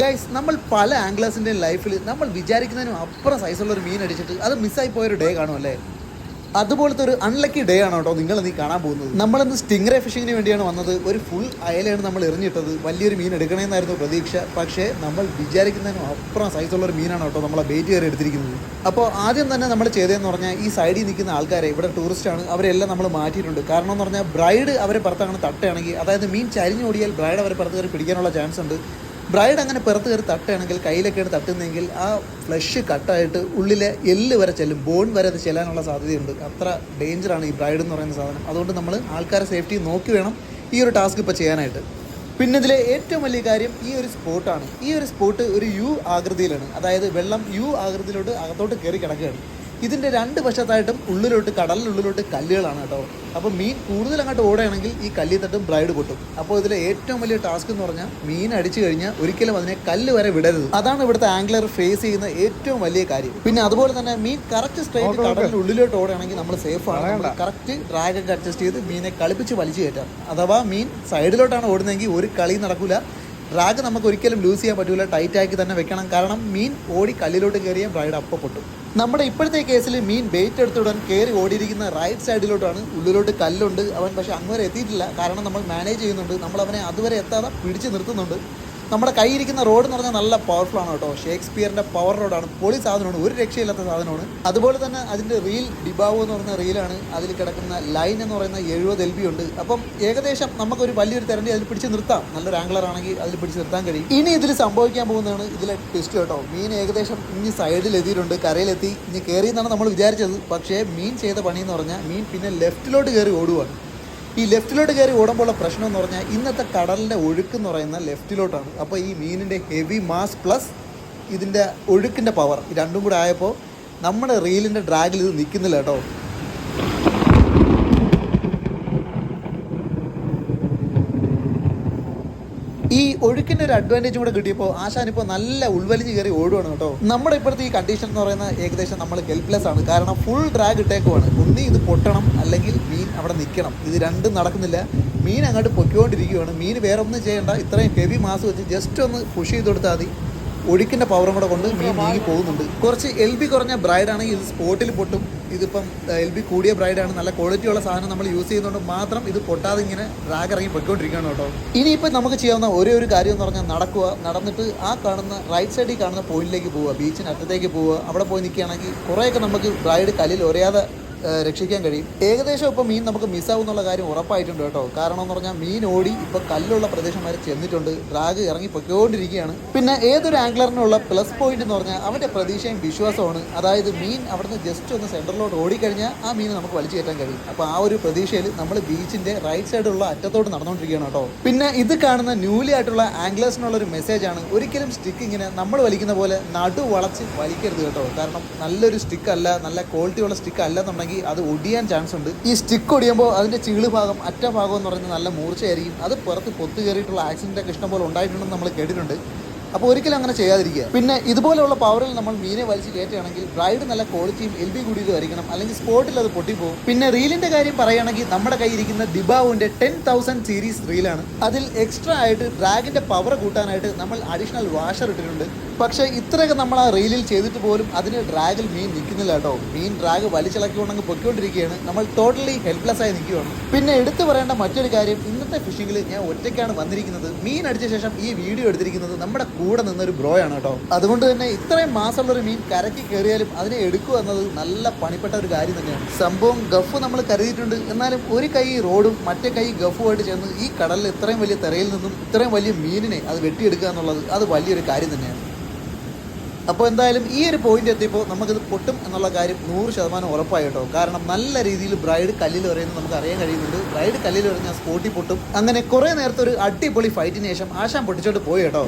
Guys നമ്മൾ പല ആംഗ്ലേഴ്സിന്റെയും ലൈഫിൽ നമ്മൾ വിചാരിക്കുന്നതിനും അപ്പുറം സൈസുള്ള ഒരു മീൻ അടിച്ചിട്ട് അത് മിസ്സായി പോയൊരു ഡേ കാണും അല്ലേ? അതുപോലത്തെ ഒരു അൺലക്കി ഡേ ആണ് കേട്ടോ നിങ്ങൾ നീ കാണാൻ പോകുന്നത്. നമ്മളിന്ന് സ്റ്റിംഗ്രേ ഫിഷിങ്ങിന് വേണ്ടിയാണ് വന്നത്. ഒരു ഫുൾ അയലയാണ് നമ്മൾ എറിഞ്ഞിട്ടത്. വലിയൊരു മീൻ എടുക്കണമെന്നായിരുന്നു പ്രതീക്ഷ. പക്ഷേ നമ്മൾ വിചാരിക്കുന്നതിനും അപ്പുറം സൈസുള്ള ഒരു മീനാണ് കേട്ടോ നമ്മളെ ബേറ്റ് കയറി എടുത്തിരിക്കുന്നത്. അപ്പോൾ ആദ്യം തന്നെ നമ്മൾ ചെയ്തതെന്ന് പറഞ്ഞാൽ ഈ സൈഡിൽ നിൽക്കുന്ന ആൾക്കാരെ ഇവിടെ ടൂറിസ്റ്റ് ആണ് അവരെല്ലാം നമ്മൾ മാറ്റിയിട്ടുണ്ട്. കാരണം എന്ന് പറഞ്ഞാൽ ബ്രൈഡ് അവരെ പുറത്താണ് തട്ടയാണെങ്കിൽ അതായത് മീൻ ചരിഞ്ഞോടിയാൽ ബ്രൈഡ് അവരെ പുറത്ത് കയറി പിടിക്കാനുള്ള ചാൻസ് ഉണ്ട്. ബ്രൈഡ് അങ്ങനെ പുറത്ത് കയറി തട്ടുകയാണെങ്കിൽ കയ്യിലൊക്കെയാണ് തട്ടുന്നതെങ്കിൽ ആ ഫ്ലഷ് കട്ടായിട്ട് ഉള്ളിലെ എല്ല് വരെ ചെല്ലും. ബോൺ വരെ അത് ചെല്ലാനുള്ള സാധ്യതയുണ്ട്. അത്ര ഡേഞ്ചറാണ് ഈ ബ്രൈഡ് എന്ന് പറയുന്ന സാധനം. അതുകൊണ്ട് നമ്മൾ ആൾക്കാരെ സേഫ്റ്റി നോക്കി വേണം ഈ ഒരു ടാസ്ക് ഇപ്പോൾ ചെയ്യാനായിട്ട്. പിന്നെ ഇതിലെ ഏറ്റവും വലിയ കാര്യം ഈ ഒരു സ്പോട്ടാണ് ഈ ഒരു സ്പോട്ട് ഒരു യു ആകൃതിയിലാണ്. അതായത് വെള്ളം യു ആകൃതിയിലോട്ട് അകത്തോട്ട് കയറി കിടക്കുകയാണ്. ഇതിന്റെ രണ്ട് വശത്തായിട്ടും ഉള്ളിലോട്ട് കടലിനുള്ളിലോട്ട് കല്ലുകളാണ് കേട്ടോ. അപ്പോൾ മീൻ കൂടുതൽ അങ്ങോട്ട് ഓടുകയാണെങ്കിൽ ഈ കല്ലിൽ തട്ടും ബ്രൈഡ് പൊട്ടും. അപ്പോൾ ഇതിലെ ഏറ്റവും വലിയ ടാസ്ക് എന്ന് പറഞ്ഞാൽ മീൻ അടിച്ചു കഴിഞ്ഞാൽ ഒരിക്കലും അതിനെ കല്ല് വരെ വിടരുത്. അതാണ് ഇവിടുത്തെ ആംഗ്ലർ ഫേസ് ചെയ്യുന്ന ഏറ്റവും വലിയ കാര്യം. പിന്നെ അതുപോലെ തന്നെ മീൻ കറക്റ്റ് സ്ട്രൈറ്റ് കടലിന്റെ ഉള്ളിലോട്ട് ഓടുകയാണെങ്കിൽ നമ്മൾ സേഫ് ആണ്. കറക്റ്റ് ഡ്രാഗൊക്കെ അഡ്ജസ്റ്റ് ചെയ്ത് മീനെ കളിപ്പിച്ച് വലിച്ചു കയറ്റാം. അഥവാ മീൻ സൈഡിലോട്ടാണ് ഓടുന്നതെങ്കിൽ ഒരു കളി നടക്കില്ല ഡ്രാഗ് നമുക്ക് ഒരിക്കലും ലൂസ് ചെയ്യാൻ പറ്റില്ല ടൈറ്റ് ആക്കി തന്നെ വെക്കണം. കാരണം മീൻ ഓടി കല്ലിലോട്ട് കയറിയ ബ്രൈഡ് അപ്പം പൊട്ടും. നമ്മുടെ ഇപ്പോഴത്തെ കേസിൽ മീൻ ബെയ്റ്റ് എടുത്തുടൻ കയറി ഓടിയിരിക്കുന്ന റൈറ്റ് സൈഡിലോട്ടാണ് ഉള്ളിലോട്ട് കല്ലുണ്ട്. അവൻ പക്ഷെ അങ്ങ് എത്തിയിട്ടില്ല. കാരണം നമ്മൾ മാനേജ് ചെയ്യുന്നുണ്ട്. നമ്മൾ അവനെ അതുവരെ എത്താതെ പിടിച്ചു നിർത്തുന്നുണ്ട്. നമ്മുടെ കയ്യിരിക്കുന്ന റോഡ് എന്ന് പറഞ്ഞാൽ നല്ല പവർഫുൾ ആണ് കേട്ടോ. ഷേക്സ്പിയറിന്റെ പവർ റോഡാണ് പൊളി സാധനമാണ് ഒരു രക്ഷയില്ലാത്ത സാധനമാണ്. അതുപോലെ തന്നെ അതിന്റെ റീൽ ഡിബാവോ എന്ന് പറഞ്ഞ റീലാണ് അതിൽ കിടക്കുന്ന ലൈൻ എന്ന് പറയുന്ന എഴുപത് എൽ ബി ഉണ്ട്. അപ്പം ഏകദേശം നമുക്കൊരു വലിയൊരു തെരണ്ടി അതിൽ പിടിച്ച് നിർത്താം. നല്ലൊരു ആംഗ്ലർ ആണെങ്കിൽ അതിൽ പിടിച്ച് നിർത്താൻ കഴിയും. ഇനി ഇതിൽ സംഭവിക്കാൻ പോകുന്നതാണ് ഇതിലെ ടെസ്റ്റ് കേട്ടോ. മീൻ ഏകദേശം ഇനി സൈഡിൽ എത്തിയിട്ടുണ്ട്. കരയിലെത്തി. ഇനി കയറി എന്നാണ് നമ്മൾ വിചാരിച്ചത്. പക്ഷേ മീൻ ചെയ്ത പണി എന്ന് പറഞ്ഞാൽ മീൻ പിന്നെ ലെഫ്റ്റിലോട്ട് കയറി ഓടുവാണ്. ഈ ലെഫ്റ്റിലോട്ട് കയറി ഓടുമ്പോഴുള്ള പ്രശ്നം എന്ന് പറഞ്ഞാൽ ഇന്നത്തെ കടലിന്റെ ഒഴുക്ക് എന്ന് പറയുന്ന ലെഫ്റ്റിലോട്ടാണ്. അപ്പോൾ ഈ മീനിന്റെ ഹെവി മാസ് പ്ലസ് ഇതിന്റെ ഒഴുക്കിന്റെ പവർ. രണ്ടും കൂടെ ആയപ്പോൾ നമ്മുടെ റീലിന്റെ ഡ്രാഗിൽ ഇത് നിൽക്കുന്നില്ല കേട്ടോ. ഈ ഒഴുക്കിന്റെ ഒരു അഡ്വാന്റേജും കൂടെ കിട്ടിയപ്പോൾ ആശാൻ ഇപ്പോൾ നല്ല ഉൾവലിഞ്ഞ് കയറി ഓടുകയാണ് കേട്ടോ. നമ്മുടെ ഇപ്പോഴത്തെ ഈ കണ്ടീഷൻ എന്ന് പറയുന്ന ഏകദേശം നമ്മൾ ഹെൽപ്ലെസ് ആണ്. കാരണം ഫുൾ ഡ്രാഗ് ഇട്ടേക്കുവാണ്. ഒന്നി ഇത് പൊട്ടണം അല്ലെങ്കിൽ മീൻ അവിടെ നിൽക്കണം. ഇത് രണ്ടും നടക്കുന്നില്ല. മീൻ അങ്ങോട്ട് പൊയ്ക്കൊണ്ടിരിക്കുകയാണ് മീൻ വേറെ ഒന്നും ചെയ്യേണ്ട. ഇത്രയും ഹെവി മാസ് വെച്ച് ജസ്റ്റ് ഒന്ന് പുഷ് ചെയ്ത് കൊടുത്താൽ മതി. ഒഴുക്കിന്റെ പവറും കൂടെ കൊണ്ട് മീൻ നീങ്ങി പോകുന്നുണ്ട്. കുറച്ച് എൽ ബി കുറഞ്ഞ ബ്രൈഡാണെങ്കിൽ ഇത് സ്പോട്ടിൽ പൊട്ടും. ഇതിപ്പം എൽ ബി കൂടിയ ബ്രൈഡാണ് നല്ല ക്വാളിറ്റി ഉള്ള സാധനം നമ്മൾ യൂസ് ചെയ്യുന്നതുകൊണ്ട് മാത്രം ഇത് പൊട്ടാതെ ഇങ്ങനെ റാഗ് ഇറങ്ങി പൊയ്ക്കൊണ്ടിരിക്കുകയാണ് കേട്ടോ. ഇനിയിപ്പോൾ നമുക്ക് ചെയ്യാവുന്ന ഒരേ ഒരു കാര്യം എന്ന് പറഞ്ഞാൽ നടക്കുക. നടന്നിട്ട് ആ കാണുന്ന റൈറ്റ് സൈഡിൽ കാണുന്ന പോയിന്റിലേക്ക് പോവുക. ബീച്ചിന് അറ്റത്തേക്ക് പോവുക. അവിടെ പോയി നിൽക്കുകയാണെങ്കിൽ കുറേയൊക്കെ നമുക്ക് ബ്രൈഡ് കല്ലിൽ ഒരയാതെ രക്ഷിക്കാൻ കഴിയും. ഏകദേശം ഇപ്പോൾ മീൻ നമുക്ക് മിസ്സാവും എന്നുള്ള കാര്യം ഉറപ്പായിട്ടുണ്ട് കേട്ടോ. കാരണം എന്ന് പറഞ്ഞാൽ മീൻ ഓടി ഇപ്പോൾ കല്ലുള്ള പ്രദേശം വരെ ചെന്നിട്ടുണ്ട്. ഡ്രാഗ് ഇറങ്ങി പൊയ്ക്കൊണ്ടിരിക്കുകയാണ്. പിന്നെ ഏതൊരു ആംഗ്ലറിനുള്ള പ്ലസ് പോയിന്റ് എന്ന് പറഞ്ഞാൽ അവന്റെ പ്രതീക്ഷയും വിശ്വാസമാണ് അതായത് മീൻ അവിടുന്ന് ജസ്റ്റ് ഒന്ന് സെന്ററിലോട്ട് ഓടിക്കഴിഞ്ഞാൽ ആ മീൻ നമുക്ക് വലിച്ചു കയറ്റാൻ കഴിയും. അപ്പോൾ ആ ഒരു പ്രതീക്ഷയിൽ നമ്മൾ ബീച്ചിന്റെ റൈറ്റ് സൈഡുള്ള അറ്റത്തോട്ട് നടന്നുകൊണ്ടിരിക്കുകയാണ് കേട്ടോ. പിന്നെ ഇത് കാണുന്ന ന്യൂലി ആയിട്ടുള്ള ആംഗ്ലേഴ്സിനുള്ള ഒരു മെസ്സേജാണ് ഒരിക്കലും സ്റ്റിക്ക് ഇങ്ങനെ നമ്മൾ വലിക്കുന്ന പോലെ നടു വളച്ച് വലിക്കരുത് കേട്ടോ. കാരണം നല്ലൊരു സ്റ്റിക്ക് അല്ല നല്ല ക്വാളിറ്റി ഉള്ള സ്റ്റിക്ക് അല്ല എന്നുണ്ടെങ്കിൽ അത് ഒടിയാൻ ചാൻസ് ഉണ്ട്. ഈ സ്റ്റിക്ക് ഒടിയുമ്പോൾ അതിന്റെ ചീൾ ഭാഗം അറ്റ ഭാഗം എന്ന് പറയുന്നത് നല്ല മൂർച്ചയായിരിക്കും. അത് പുറത്ത് പൊത്തു കയറിയിട്ടുള്ള ആക്സിഡന്റ് ഒക്കെ ഇഷ്ടംപോലെ ഉണ്ടായിട്ടുണ്ടെന്ന് നമ്മൾ കേട്ടിട്ടുണ്ട്. അപ്പോൾ ഒരിക്കലും അങ്ങനെ ചെയ്യാതിരിക്കുക. പിന്നെ ഇതുപോലെയുള്ള പവറിൽ നമ്മൾ മീനെ വലിച്ച് കയറ്റുകയാണെങ്കിൽ ബ്രൈഡ് നല്ല ക്വാളിറ്റിയും എൽ ബി കൂടിയതുമായിരിക്കണം അല്ലെങ്കിൽ സ്പോട്ടിൽ അത് പൊട്ടിപ്പോകും പിന്നെ റീലിന്റെ കാര്യം പറയുകയാണെങ്കിൽ നമ്മുടെ കയ്യിൽ ഇരിക്കുന്ന ദിബാവുന്റെ ടെൻ തൗസൻഡ് സീരീസ് റീലാണ് അതിൽ എക്സ്ട്രാ ആയിട്ട് ഡ്രാഗിന്റെ പവർ കൂട്ടാനായിട്ട് നമ്മൾ അഡീഷണൽ വാഷർ ഇട്ടിട്ടുണ്ട്. പക്ഷേ ഇത്രയൊക്കെ നമ്മൾ ആ റീലിൽ ചെയ്തിട്ട് പോലും അതിന് ഡ്രാഗിൽ മീൻ നിൽക്കുന്നില്ല കേട്ടോ. മീൻ ഡ്രാഗ് വലിച്ചിളക്കിക്കൊണ്ടെങ്കിൽ പൊയ്ക്കൊണ്ടിരിക്കുകയാണ്. നമ്മൾ ടോട്ടലി ഹെൽപ്ലെസ് ആയി നിൽക്കുകയാണ്. പിന്നെ എടുത്തു പറയേണ്ട മറ്റൊരു കാര്യം ഇന്നത്തെ ഫിഷിങ്ങിൽ ഞാൻ ഒറ്റയ്ക്കാണ് വന്നിരിക്കുന്നത്. മീൻ അടിച്ച ശേഷം ഈ വീഡിയോ എടുത്തിരിക്കുന്നത് നമ്മുടെ കൂടെ നിന്നൊരു ബ്രോയാണ് കേട്ടോ. അതുകൊണ്ട് തന്നെ ഇത്രയും മാസമുള്ളൊരു മീൻ കരക്കി കയറിയാലും അതിനെ എടുക്കുക എന്നത് നല്ല പണിപ്പെട്ട ഒരു കാര്യം തന്നെയാണ്. സംഭവം ഗഫ് നമ്മൾ കരുതിയിട്ടുണ്ട്. എന്നാലും ഒരു കൈ റോഡും മറ്റേ കൈ ഗഫുമായിട്ട് ചേർന്ന് ഈ കടലിൽ ഇത്രയും വലിയ തിരയിൽ നിന്നും ഇത്രയും വലിയ മീനിനെ അത് വെട്ടിയെടുക്കുക എന്നുള്ളത് അത് വലിയൊരു കാര്യം തന്നെയാണ്. അപ്പോൾ എന്തായാലും ഈ ഒരു പോയിന്റ് എത്തിയപ്പോൾ നമുക്കിത് പൊട്ടും എന്നുള്ള കാര്യം നൂറ് ശതമാനം ഉറപ്പായി കേട്ടോ. കാരണം നല്ല രീതിയിൽ ബ്രൈഡ് കല്ലിൽ പറയുന്നത് നമുക്ക് അറിയാൻ കഴിയുന്നുണ്ട്. ബ്രൈഡ് കല്ലിൽ പറഞ്ഞാൽ സ്പോട്ടി പൊട്ടും. അങ്ങനെ കുറേ നേരത്തെ ഒരു അടിപൊളി ഫൈറ്റിന് ശേഷം ആശാൻ പൊട്ടിച്ചോട്ട് പോയി കേട്ടോ.